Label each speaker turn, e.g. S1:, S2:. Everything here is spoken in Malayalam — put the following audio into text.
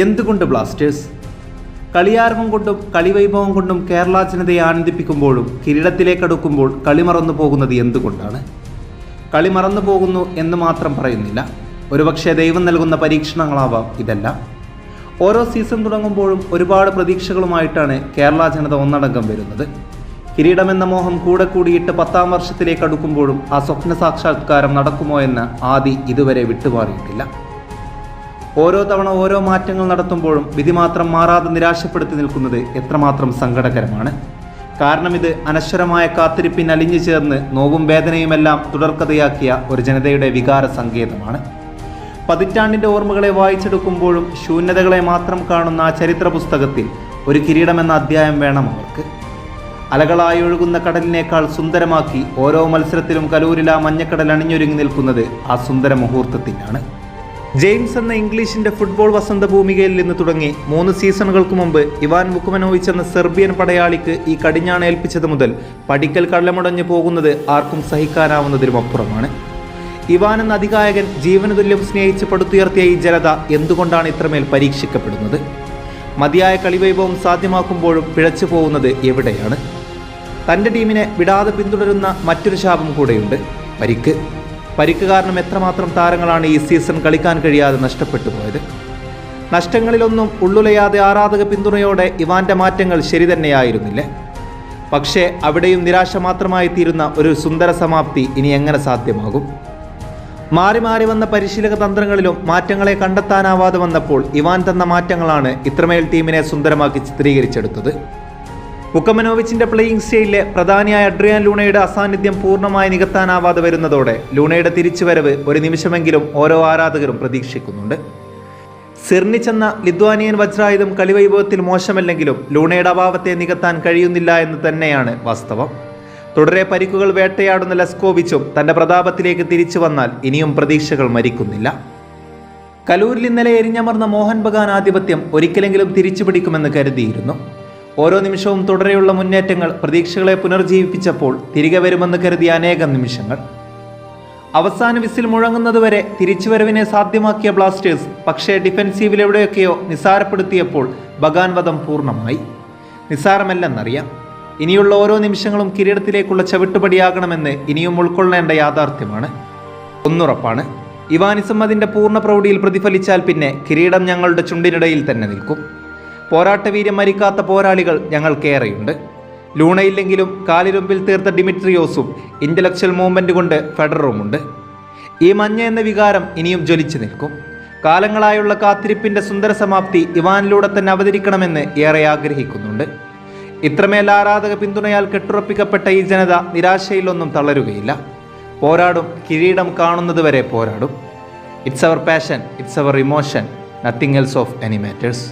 S1: എന്തുകൊണ്ട് ബ്ലാസ്റ്റേഴ്സ് കളിയാരവം കൊണ്ടും കളിവൈഭവം കൊണ്ടും കേരള ജനതയെ ആനന്ദിപ്പിക്കുമ്പോഴും കിരീടത്തിലേക്കടുക്കുമ്പോൾ കളി മറന്നു പോകുന്നത് എന്തുകൊണ്ടാണ്? കളി മറന്നു പോകുന്നു എന്ന് മാത്രം പറയുന്നില്ല. ഒരുപക്ഷെ ദൈവം നൽകുന്ന പരീക്ഷണങ്ങളാവാം ഇതെല്ലാം. ഓരോ സീസൺ തുടങ്ങുമ്പോഴും ഒരുപാട് പ്രതീക്ഷകളുമായിട്ടാണ് കേരള ജനത ഒന്നടങ്കം വരുന്നത്. കിരീടമെന്ന മോഹം കൂടെ കൂടിയിട്ട് പത്താം വർഷത്തിലേക്ക് അടുക്കുമ്പോഴും ആ സ്വപ്ന സാക്ഷാത്കാരം നടക്കുമോ എന്ന് ആദി ഇതുവരെ വിട്ടുമാറിയിട്ടില്ല. ഓരോ തവണ ഓരോ മാറ്റങ്ങൾ നടത്തുമ്പോഴും വിധി മാത്രം മാറാതെ നിരാശപ്പെടുത്തി നിൽക്കുന്നത് എത്രമാത്രം സങ്കടകരമാണ്. കാരണം ഇത് അനശ്വരമായ കാത്തിരിപ്പിന് അലിഞ്ഞു ചേർന്ന് നോവും വേദനയുമെല്ലാം തുടർക്കഥയാക്കിയ ഒരു ജനതയുടെ വികാര സങ്കേതമാണ്. പതിറ്റാണ്ടിന്റെ ഓർമ്മകളെ വായിച്ചെടുക്കുമ്പോഴും ശൂന്യതകളെ മാത്രം കാണുന്ന ആ ചരിത്ര പുസ്തകത്തിൽ ഒരു കിരീടമെന്ന അധ്യായം വേണം അവർക്ക്. അലകളായി ഒഴുകുന്ന കടലിനേക്കാൾ സുന്ദരമാക്കി ഓരോ മത്സരത്തിലും കലൂരിൽ ആ മഞ്ഞക്കടൽ അണിഞ്ഞൊരുങ്ങി നിൽക്കുന്നത് ആ സുന്ദര മുഹൂർത്തത്തിനാണ്. ജെയിംസ് എന്ന ഇംഗ്ലീഷിന്റെ ഫുട്ബോൾ വസന്ത ഭൂമികയിൽ നിന്ന് തുടങ്ങി മൂന്ന് സീസണുകൾക്ക് മുമ്പ് ഇവാൻ മുക്കുമനോവിച്ച് എന്ന സെർബിയൻ പടയാളിക്ക് ഈ കടിഞ്ഞാണ് ഏൽപ്പിച്ചത് മുതൽ പടിക്കൽ കള്ളമുടഞ്ഞു പോകുന്നത് ആർക്കും സഹിക്കാനാവുന്നതിലും അപ്പുറമാണ്. ഇവാൻ എന്ന അധികായകൻ ജീവന തുല്യം സ്നേഹിച്ച് പടുത്തുയർത്തിയ ഈ ജനത എന്തുകൊണ്ടാണ് ഇത്രമേൽ പരീക്ഷിക്കപ്പെടുന്നത്? മതിയായ കളിവൈഭവം സാധ്യമാക്കുമ്പോഴും പിഴച്ചു പോകുന്നത് എവിടെയാണ്? തന്റെ ടീമിനെ വിടാതെ പിന്തുടരുന്ന മറ്റൊരു ശാപം കൂടെയുണ്ട്. പരിക്ക്. പരിക്ക് കാരണം എത്രമാത്രം താരങ്ങളാണ് ഈ സീസൺ കളിക്കാൻ കഴിയാതെ നഷ്ടപ്പെട്ടു പോയത്? നഷ്ടങ്ങളിലൊന്നും ഉള്ളുലയാതെ ആരാധക പിന്തുണയോടെ ഇവാന്റെ മാറ്റങ്ങൾ ശരി തന്നെയായിരുന്നില്ലേ. പക്ഷേ അവിടെയും നിരാശ മാത്രമായി തീരുന്ന ഒരു സുന്ദര സമാപ്തി ഇനി എങ്ങനെ സാധ്യമാകും? മാറി മാറി വന്ന പരിശീലക തന്ത്രങ്ങളിലും മാറ്റങ്ങളെ കണ്ടെത്താനാവാതെ വന്നപ്പോൾ ഇവാൻ തന്ന മാറ്റങ്ങളാണ് ഇത്രമേൽ ടീമിനെ സുന്ദരമാക്കി ചിത്രീകരിച്ചെടുത്തത്. വുക്കമനോവിച്ചിന്റെ പ്ലേയിങ് സ്റ്റൈലിലെ പ്രധാനിയായ അഡ്രിയാൻ ലൂണയുടെ അസാന്നിധ്യം പൂർണമായി നികത്താനാവാതെ വരുന്നതോടെ ലൂണയുടെ തിരിച്ചുവരവ് ഒരു നിമിഷമെങ്കിലും ഓരോ ആരാധകരും പ്രതീക്ഷിക്കുന്നുണ്ട്. സിർണിച്ചെന്ന ലിത്വാനിയൻ വജ്രായുധം കളിവൈഭവത്തിൽ മോശമല്ലെങ്കിലും ലൂണയുടെ അഭാവത്തെ നികത്താൻ കഴിയുന്നില്ല എന്ന് തന്നെയാണ് വാസ്തവം. തുടരെ പരിക്കുകൾ വേട്ടയാടുന്ന ലെസ്കോവിച്ചും തന്റെ പ്രതാപത്തിലേക്ക് തിരിച്ചു വന്നാൽ ഇനിയും പ്രതീക്ഷകൾ മരിക്കുന്നില്ല. കലൂരിൽ ഇന്നലെ എരിഞ്ഞമർന്ന മോഹൻ ബഗാൻ ആധിപത്യം ഒരിക്കലെങ്കിലും തിരിച്ചുപിടിക്കുമെന്ന് കരുതിയിരുന്നു. ഓരോ നിമിഷവും തുടരെയുള്ള മുന്നേറ്റങ്ങൾ പ്രതീക്ഷകളെ പുനർജീവിപ്പിച്ചപ്പോൾ തിരികെ വരുമെന്ന് കരുതിയ അനേകം നിമിഷങ്ങൾ. അവസാന വിസിൽ മുഴങ്ങുന്നതുവരെ തിരിച്ചുവരവിനെ സാധ്യമാക്കിയ ബ്ലാസ്റ്റേഴ്സ് പക്ഷേ ഡിഫൻസീവിൽ എവിടെയൊക്കെയോ നിസാരപ്പെടുത്തിയപ്പോൾ ബഗാൻ വധം പൂർണമായി. നിസാരമല്ലെന്നറിയാം. ഇനിയുള്ള ഓരോ നിമിഷങ്ങളും കിരീടത്തിലേക്കുള്ള ചവിട്ടുപടിയാകണമെന്ന് ഇനിയും ഉൾക്കൊള്ളേണ്ട യാഥാർത്ഥ്യമാണ്. ഒന്നുറപ്പാണ്. ഇവാനിസം അതിന്റെ പൂർണ പ്രൗഢിയിൽ പ്രതിഫലിച്ചാൽ പിന്നെ കിരീടം ഞങ്ങളുടെ ചുണ്ടിനിടയിൽ തന്നെ നിൽക്കും. പോരാട്ടവീര്യം മരിക്കാത്ത പോരാളികൾ ഞങ്ങൾക്കേറെയുണ്ട് ലൂണയില്ലെങ്കിലും കാലിരുമ്പിൽ തീർത്ത ഡിമിട്രിയോസും ഇന്റലക്ച്വൽ മൂവ്മെന്റ് കൊണ്ട് ഫെഡററുമുണ്ട്. ഈ മഞ്ഞ എന്ന വികാരം ഇനിയും ജ്വലിച്ചു നിൽക്കും. കാലങ്ങളായുള്ള കാത്തിരിപ്പിന്റെ സുന്ദര സമാപ്തി ഇവാനിലൂടെ തന്നെ അവതരിക്കണമെന്ന് ഏറെ ആഗ്രഹിക്കുന്നുണ്ട്. ഇത്രമേൽ ആരാധക പിന്തുണയാൽ കെട്ടുറപ്പിക്കപ്പെട്ട ഈ ജനത നിരാശയിലൊന്നും തളരുകയില്ല. പോരാടും കിരീടം കാണുന്നതുവരെ പോരാടും. It's our passion it's our emotion nothing else of any matters